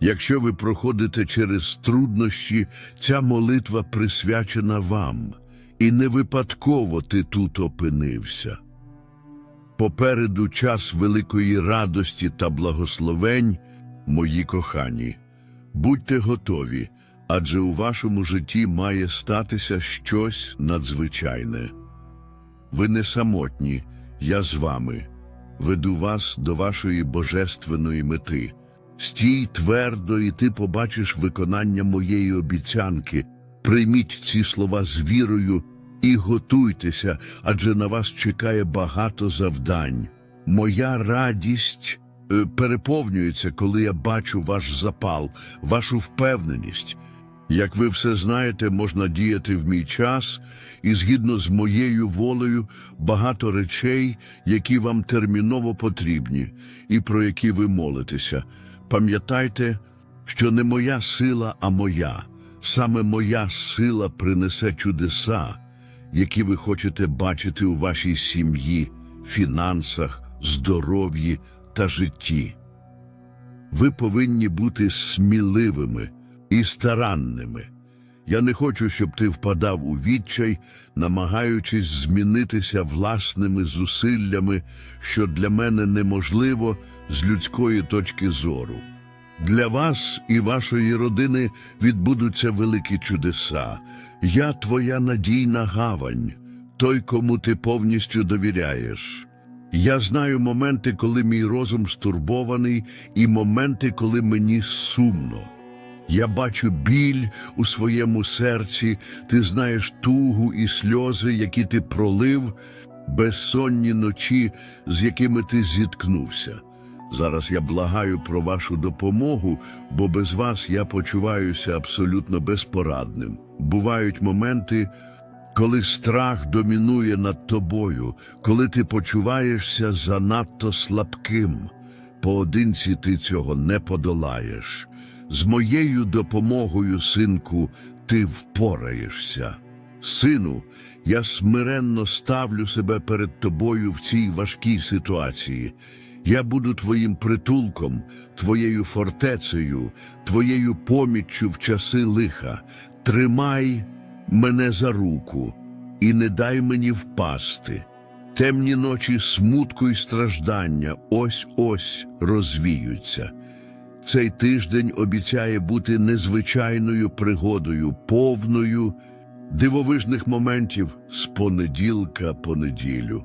Якщо ви проходите через труднощі, ця молитва присвячена вам, і не випадково ти тут опинився. Попереду час великої радості та благословень, мої кохані. Будьте готові, адже у вашому житті має статися щось надзвичайне. Ви не самотні, я з вами. Веду вас до вашої божественної мети. Стій твердо, і ти побачиш виконання моєї обіцянки. Прийміть ці слова з вірою і готуйтеся, адже на вас чекає багато завдань. Моя радість е, переповнюється, коли я бачу ваш запал, вашу впевненість. Як ви все знаєте, можна діяти в мій час, і згідно з моєю волею багато речей, які вам терміново потрібні, і про які ви молитеся. Пам'ятайте, що не моя сила, а моя. Саме моя сила принесе чудеса, які ви хочете бачити у вашій сім'ї, фінансах, здоров'ї та житті. Ви повинні бути сміливими і старанними. Я не хочу, щоб ти впадав у відчай, намагаючись змінитися власними зусиллями, що для мене неможливо з людської точки зору. Для вас і вашої родини відбудуться великі чудеса. Я твоя надійна гавань, той, кому ти повністю довіряєш. Я знаю моменти, коли мій розум стурбований, і моменти, коли мені сумно. Я бачу біль у своєму серці, ти знаєш тугу і сльози, які ти пролив, безсонні ночі, з якими ти зіткнувся. Зараз я благаю про вашу допомогу, бо без вас я почуваюся абсолютно безпорадним. Бувають моменти, коли страх домінує над тобою, коли ти почуваєшся занадто слабким. Поодинці ти цього не подолаєш. З моєю допомогою, синку, ти впораєшся. Сину, я смиренно ставлю себе перед тобою в цій важкій ситуації. Я буду твоїм притулком, твоєю фортецею, твоєю поміччю в часи лиха. Тримай мене за руку і не дай мені впасти. Темні ночі смутку і страждання ось-ось розвіються. Цей тиждень обіцяє бути незвичайною пригодою, повною дивовижних моментів з понеділка по неділю.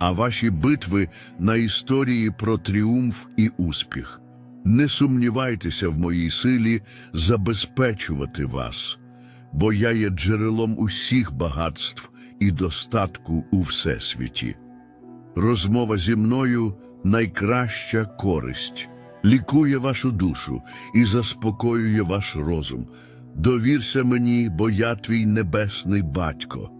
а ваші битви на історії про тріумф і успіх. Не сумнівайтеся в моїй силі забезпечувати вас, бо я є джерелом усіх багатств і достатку у всесвіті. Розмова зі мною найкраща користь, лікує вашу душу і заспокоює ваш розум. Довірся мені, бо я твій небесний батько.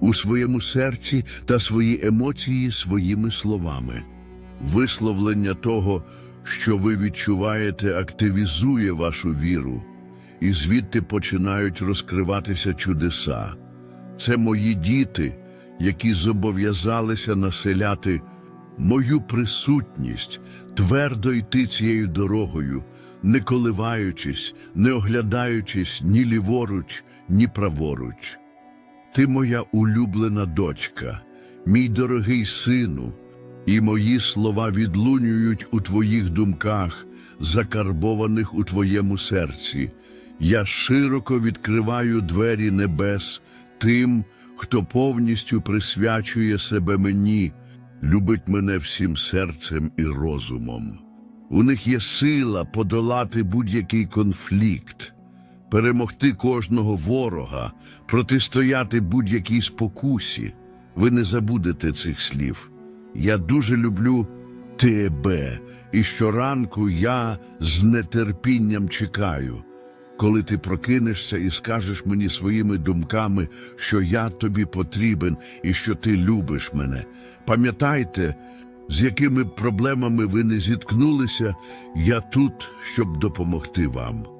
у своєму серці та свої емоції своїми словами. Висловлення того, що ви відчуваєте, активізує вашу віру, і звідти починають розкриватися чудеса. Це мої діти, які зобов'язалися населяти мою присутність, твердо йти цією дорогою, не коливаючись, не оглядаючись ні ліворуч, ні праворуч. Ти моя улюблена дочка, мій дорогий сину, і мої слова відлунюють у твоїх думках, закарбованих у твоєму серці. Я широко відкриваю двері небес тим, хто повністю присвячує себе мені, любить мене всім серцем і розумом. У них є сила подолати будь-який конфлікт, перемогти кожного ворога, протистояти будь-якій спокусі. Ви не забудете цих слів. Я дуже люблю тебе, і щоранку я з нетерпінням чекаю, коли ти прокинешся і скажеш мені своїми думками, що я тобі потрібен і що ти любиш мене. Пам'ятайте, з якими проблемами ви не зіткнулися, я тут, щоб допомогти вам.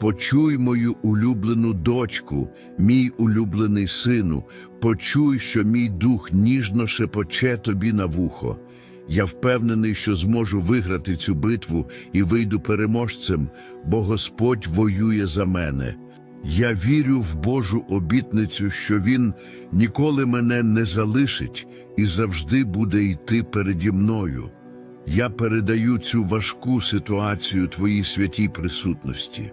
Почуй мою улюблену дочку, мій улюблений сину, почуй, що мій дух ніжно шепоче тобі на вухо. Я впевнений, що зможу виграти цю битву і вийду переможцем, бо Господь воює за мене. Я вірю в Божу обітницю, що Він ніколи мене не залишить і завжди буде йти переді мною. Я передаю цю важку ситуацію Твоїй святій присутності.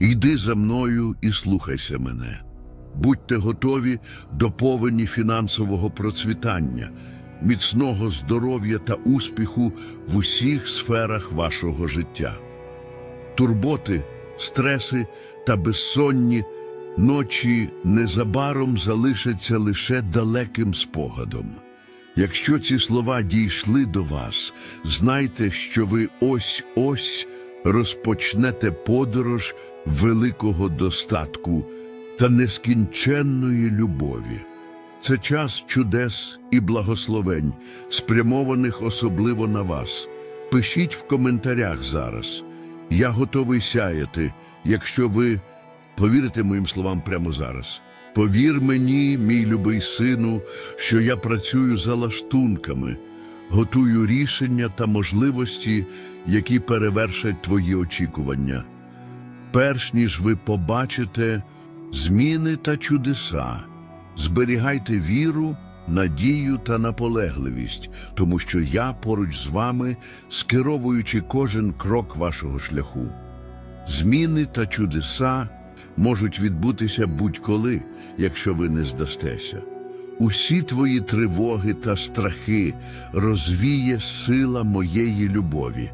Йди за мною і слухайся мене. Будьте готові до повені фінансового процвітання, міцного здоров'я та успіху в усіх сферах вашого життя. Турботи, стреси та безсонні ночі незабаром залишаться лише далеким спогадом. Якщо ці слова дійшли до вас, знайте, що ви ось-ось розпочнете подорож великого достатку та нескінченної любові. Це час чудес і благословень, спрямованих особливо на вас. Пишіть в коментарях зараз. Я готовий сяяти, якщо ви повірите моїм словам прямо зараз. Повір мені, мій любий сину, що я працюю за лаштунками, готую рішення та можливості, які перевершать твої очікування. Перш ніж ви побачите зміни та чудеса, зберігайте віру, надію та наполегливість, тому що я поруч з вами, скеровуючи кожен крок вашого шляху. Зміни та чудеса можуть відбутися будь-коли, якщо ви не здастеся. Усі твої тривоги та страхи розвіє сила моєї любові,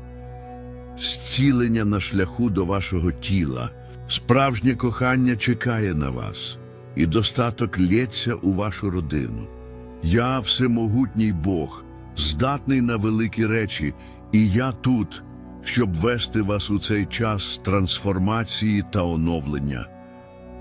зцілення на шляху до вашого тіла, справжнє кохання чекає на вас, і достаток лється у вашу родину. Я всемогутній Бог, здатний на великі речі, і я тут, щоб вести вас у цей час трансформації та оновлення.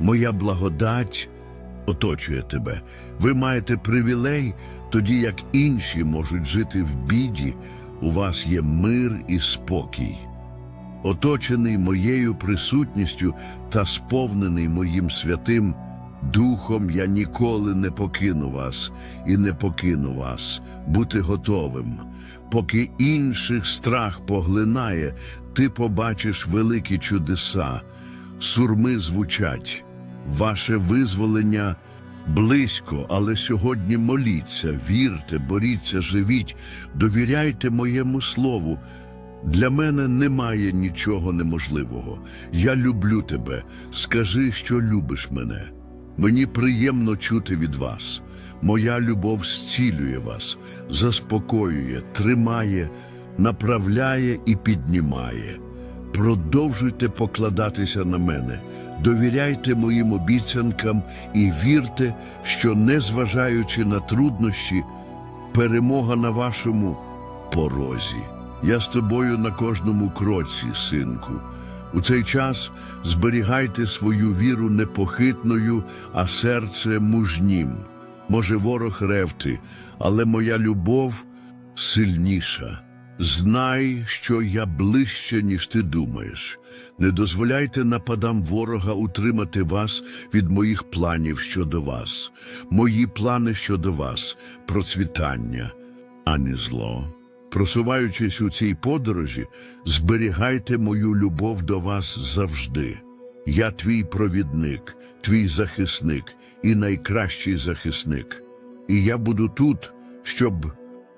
моя благодать оточує тебе. Ви маєте привілей, тоді як інші можуть жити в біді, у вас є мир і спокій. Оточений моєю присутністю та сповнений моїм святим Духом я ніколи не покину вас і не покину вас. Бути готовим. Поки інших страх поглинає, ти побачиш великі чудеса. Сурми звучать. Ваше визволення близько, але сьогодні моліться, вірте, боріться, живіть, довіряйте моєму слову. Для мене немає нічого неможливого. Я люблю тебе. Скажи, що любиш мене. Мені приємно чути від вас. Моя любов зцілює вас, заспокоює, тримає, направляє і піднімає. Продовжуйте покладатися на мене, довіряйте моїм обіцянкам і вірте, що, незважаючи на труднощі, перемога на вашому порозі. Я з тобою на кожному кроці, синку. У цей час зберігайте свою віру непохитною, а серце мужнім. Може, ворог ревти, але моя любов сильніша. Знай, що я ближче, ніж ти думаєш. Не дозволяйте нападам ворога утримати вас від моїх планів щодо вас. Мої плани щодо вас процвітання, а не зло. Просуваючись у цій подорожі, зберігайте мою любов до вас завжди. Я твій провідник, твій захисник і найкращий захисник. І я буду тут, щоб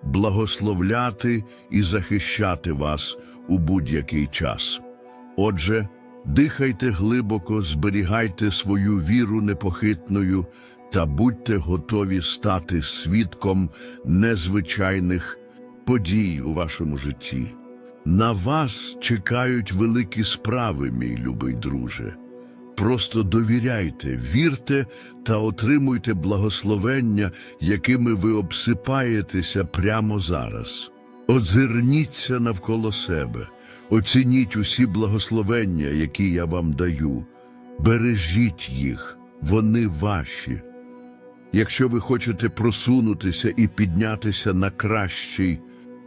благословляти і захищати вас у будь-який час. Отже, дихайте глибоко, зберігайте свою віру непохитною та будьте готові стати свідком незвичайних подій у вашому житті. На вас чекають великі справи, мій любий друже. Просто довіряйте, вірте та отримуйте благословення, якими ви обсипаєтеся прямо зараз. Озирніться навколо себе, оцініть усі благословення, які я вам даю. Бережіть їх, вони ваші. Якщо ви хочете просунутися і піднятися на кращий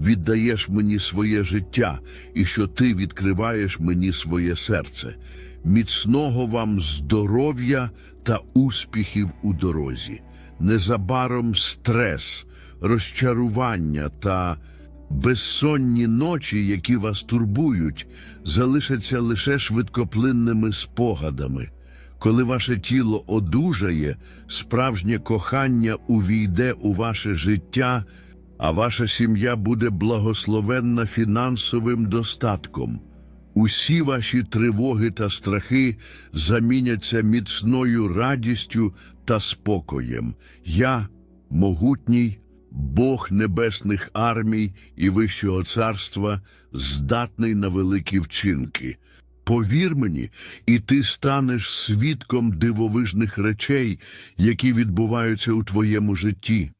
віддаєш мені своє життя і що ти відкриваєш мені своє серце. Міцного вам здоров'я та успіхів у дорозі. Незабаром стрес, розчарування та безсонні ночі, які вас турбують, залишаться лише швидкоплинними спогадами. Коли ваше тіло одужає, справжнє кохання увійде у ваше життя, а ваша сім'я буде благословенна фінансовим достатком. Усі ваші тривоги та страхи заміняться міцною радістю та спокоєм. Я, могутній, Бог небесних армій і Вищого царства, здатний на великі вчинки. Повір мені, і ти станеш свідком дивовижних речей, які відбуваються у твоєму житті.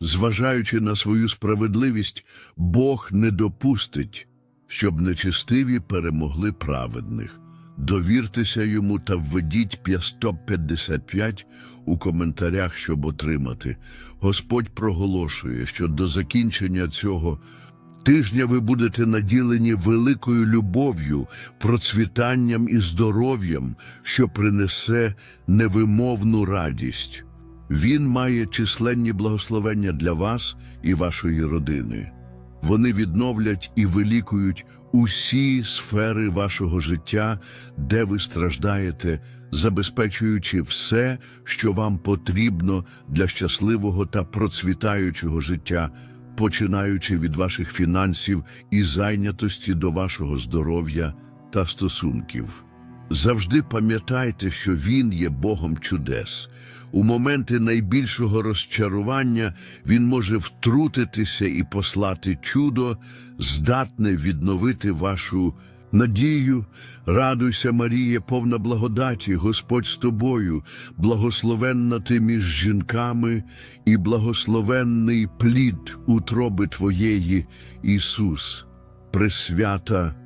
Зважаючи на свою справедливість, Бог не допустить, щоб нечестиві перемогли праведних. Довіртеся йому та введіть 155 у коментарях, щоб отримати. Господь проголошує, що до закінчення цього тижня ви будете наділені великою любов'ю, процвітанням і здоров'ям, що принесе невимовну радість. Він має численні благословення для вас і вашої родини. Вони відновлять і вилікують усі сфери вашого життя, де ви страждаєте, забезпечуючи все, що вам потрібно для щасливого та процвітаючого життя, починаючи від ваших фінансів і зайнятості до вашого здоров'я та стосунків. Завжди пам'ятайте, що Він є Богом чудес. У моменти найбільшого розчарування Він може втрутитися і послати чудо, здатне відновити вашу надію. Радуйся, Марія, повна благодаті, Господь з тобою, благословенна ти між жінками, і благословенний плід утроби Твоєї, Ісус, Пресвята.